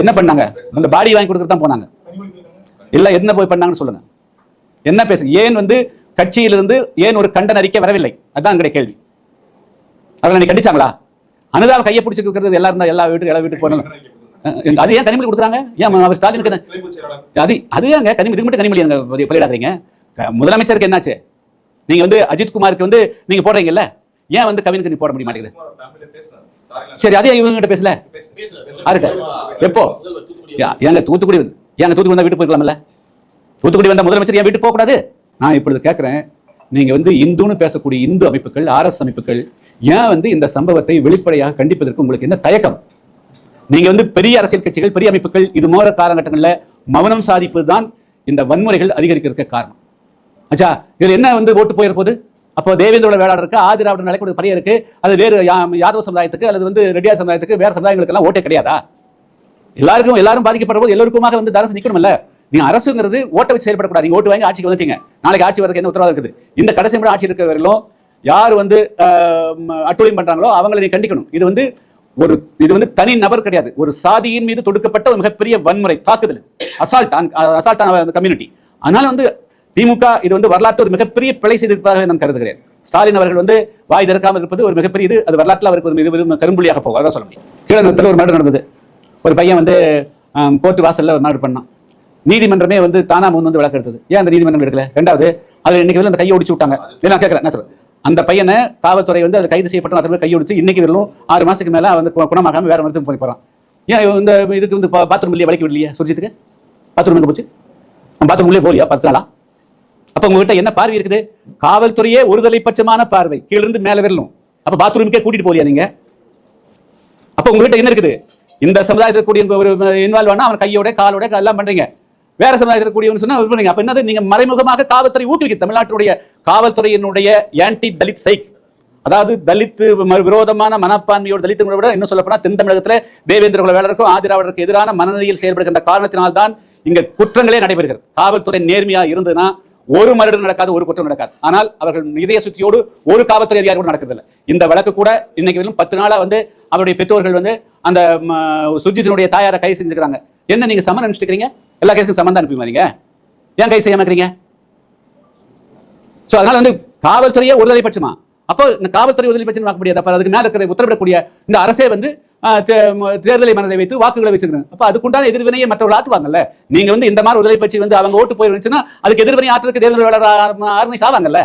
என்ன பண்ணாங்க? அந்த பாடி வாங்கி கொடுக்குறது தான் போனாங்க. இல்ல என்ன போய் பண்ணாங்கன்னு சொல்லுங்க. என்ன பேசுங்க ஏன் வந்து கட்சியிலிருந்து ஏன் ஒரு கண்டன அறிக்கை வரவில்லை? அதுதான் எங்களுடைய கேள்வி. அதில் நீ கண்டிச்சாங்களா? அனுதாவை கையை பிடிச்சி கொடுக்கறது எல்லாரும் தான் எல்லா வீட்டுக்கு எல்லா வீட்டுக்கு போனாலும். அது ஏன் கனிமொழி கொடுக்குறாங்க? ஏன் அவர் ஸ்டாலினுக்கு அது அது ஏங்க கனிமொழி இதுக்கு மட்டும் கனிமொழி அங்க பலியிடாதீங்க முதலமைச்சருக்கு என்னாச்சு? நீங்கள் வந்து அஜித்குமாருக்கு வந்து நீங்கள் போடுறீங்கல்ல? ஏன் வந்து கவினுக்கு நீ போட முடிய மாட்டேங்குது சரி அதே இவங்க கிட்ட பேசல. யாருட்ட எப்போ? யா- ஏங்க தூத்துக்குடி வந்து ஏங்க தூத்துக்குடி வந்தா வீட்டுக்கு போயிருக்கலாம்ல? தூத்துக்குடி வந்த முதலமைச்சர் ஏன் வீட்டுக்கு போகக்கூடாது? நான் இப்பொழுது கேட்கிறேன் நீங்க வந்து இந்துன்னு பேசக்கூடிய இந்து அமைப்புகள் ஆர்எஸ் அமைப்புகள் ஏன் வந்து இந்த சம்பவத்தை வெளிப்படையாக கண்டிப்பதற்கு உங்களுக்கு என்ன தயக்கம்? நீங்க வந்து பெரிய அரசியல் கட்சிகள் பெரிய அமைப்புகள் இது போற காலகட்டங்களில் மௌனம் சாதிப்பது தான் இந்த வன்முறைகள் அதிகரிக்கிறதுக்கு காரணம். அச்சா இதுல என்ன வந்து ஓட்டு போயிட போகுது அப்போ தேவேந்திரோட வேளாளர் இருக்கு? ஆதிராவிட நிலைக்கூடிய பறைய இருக்கு. அது வேறு யா- யாதவ சமுதாயத்துக்கு அல்லது வந்து ரெட்டியார் சமுதாயத்துக்கு வேற சமுதாயங்களுக்கெல்லாம் ஓட்டே கிடையாதா? எல்லாருக்கும் எல்லாரும் பாதிக்கப்படுற போது எல்லோருக்குமாக வந்து அரசு நிற்கணும்ல நீங்க அரசுங்கிறது ஓட்ட வச்சு செயல்படக்கூடாது. நீங்க ஓட்டு வாங்கி ஆட்சிக்கு வந்துட்டீங்க. நாளைக்கு ஆட்சி வரதுக்கு என்ன உத்தரவாதம் இருக்குது? இந்த கடைசி முறை ஆட்சி இருக்கிறவர்களும் யார் வந்து ஆஹ், ம- அட்டூழியம் பண்றாங்களோ அவங்களை நீ கண்டிக்கணும். இது வந்து ஒரு இது வந்து தனி நபர் கிடையாது. ஒரு சாதியின் மீது தொடுக்கப்பட்ட ஒரு மிகப்பெரிய வன்முறை தாக்குதல் அசால்ட் அசால்ட் கம்யூனிட்டி. அதனால வந்து திமுக இது வந்து வரலாற்று ஒரு மிகப்பெரிய பிழை செய்திருப்பதாக நான் கருதுகிறேன். ஸ்டாலின் அவர்கள் வந்து வாய் திறக்காமல் இருப்பது ஒரு மிகப்பெரிய இது. அது வரலாற்றில் அவருக்கு ஒரு மிக பெரும் கரும்புள்ளியாக போகும். அதான் சொல்ல முடியும். கீழநத்தத்தில் ஒரு மர்டர் நடந்தது. ஒரு பையன் வந்து கோர்ட்டு வாசல்ல ஒரு மர்டர் பண்ணான். நீதிமன்றமே வந்து தானா முன் வந்து விளக்கு எடுத்தது. ஏன் அந்த நீதிமன்றம் எடுக்கல? ரெண்டாவது அதில் இன்னைக்கு அந்த கையை ஒடிச்சு விட்டாங்க. இல்லை நான் கேட்கறேன் என்ன சொல்றேன். அந்த பையனை காவல்துறை வந்து அது கைது செய்யப்பட்ட அத்தனை பேர் கையொடிச்சு இன்னைக்கு வரலும் ஆறு மாதத்துக்கு மேல வந்து குணமாகாமல் வேறு வேற மருத்துவம் போய் போறான். ஏன் இந்த இதுக்கு வந்து பாத்ரூம் இல்லையா வலிக்க விடலையா சுர்ஜித்துக்கு? பாத்ரூம் எங்க போச்சு? பாத்ரூம் உள்ளே போலியா பத்து நாளா அப்ப உங்ககிட்ட என்ன பார்வை இருக்குது? காவல்துறையே ஒருதலை பட்சமான பார்வை. கீழிருந்து மேல வரலும் அப்ப பாத்ரூமுக்கே கூட்டிட்டு போலியா நீங்க? அப்ப உங்ககிட்ட என்ன இருக்குது? இந்த சமுதாயத்தில் கூடிய ஒரு இன்வால்வ் ஆனா அவன் கையோட காலோட எல்லாம் பண்றீங்க. வேற சமுதாயத்தில் கூடியவன் சொன்னா இது அப்ப என்னது? நீங்க மறைமுகமாக காவல்துறை ஊக்குவிக்க தமிழ்நாட்டுடைய காவல்துறையினுடைய ஆன்டி தலித் சைக் அதாவது தலித் விரோதமான மனப்பான்மையோட தலித்துகளை விட இன்னும் சொல்லப்போனா தென் தமிழகத்தில் தேவேந்திர குல வேளருக்கும் ஆதிராவிடருக்கு எதிரான மனநிலையில் செயல்படுகின்ற காரணத்தினால்தான் இங்க குற்றங்களே நடைபெறுகிறது. காவல்துறை நேர்மையா இருந்ததுன்னா ஒரு மரடு நடக்காது ஒரு குற்றம் நடக்காது. ஆனால் அவர்கள் இதய சுத்தியோடு ஒரு காவல்துறை அதிகாரி கூட நடக்கிறதில்ல. இந்த வழக்கு கூட இன்னைக்கு வரையிலும் பத்து நாளா வந்து அவருடைய பெற்றோர்கள் வந்து அந்த சுஜித்தினுடைய தாயாரை கை செஞ்சுக்கிறாங்க என்ன நீங்க சமன் அனுப்பிச்சிருக்கீங்க எல்லா கேஸுக்கும் சமன் தான் அனுப்பிவீங்க ஏன் கை செய்யாம இருக்கிறீங்க? சோ அதனால வந்து காவல்துறையே ஒருதலை பட்சமா அப்போ இந்த காவல்துறை ஒருதலை பட்சம் பார்க்க முடியாது அப்போ அதுக்கு மேலே இருக்கிற உத்தரவிடக்கூடிய இந்த அரசே வந்து தேர்தலை மனதை வைத்து வாக்குகளை வச்சுக்கிறாங்க அப்ப அதுக்குண்டான எதிர்வினையை மற்றவர்கள் ஆட்டுவாங்கல்ல நீங்க வந்து இந்த மாதிரி உதவி பற்றி வந்து அவங்க ஓட்டு போயிருந்துச்சுன்னா அதுக்கு எதிர்வினை ஆற்றுறதுக்கு தேர்தல் வேளாளர் ஆர்கனைஸ் ஆவாங்கல்ல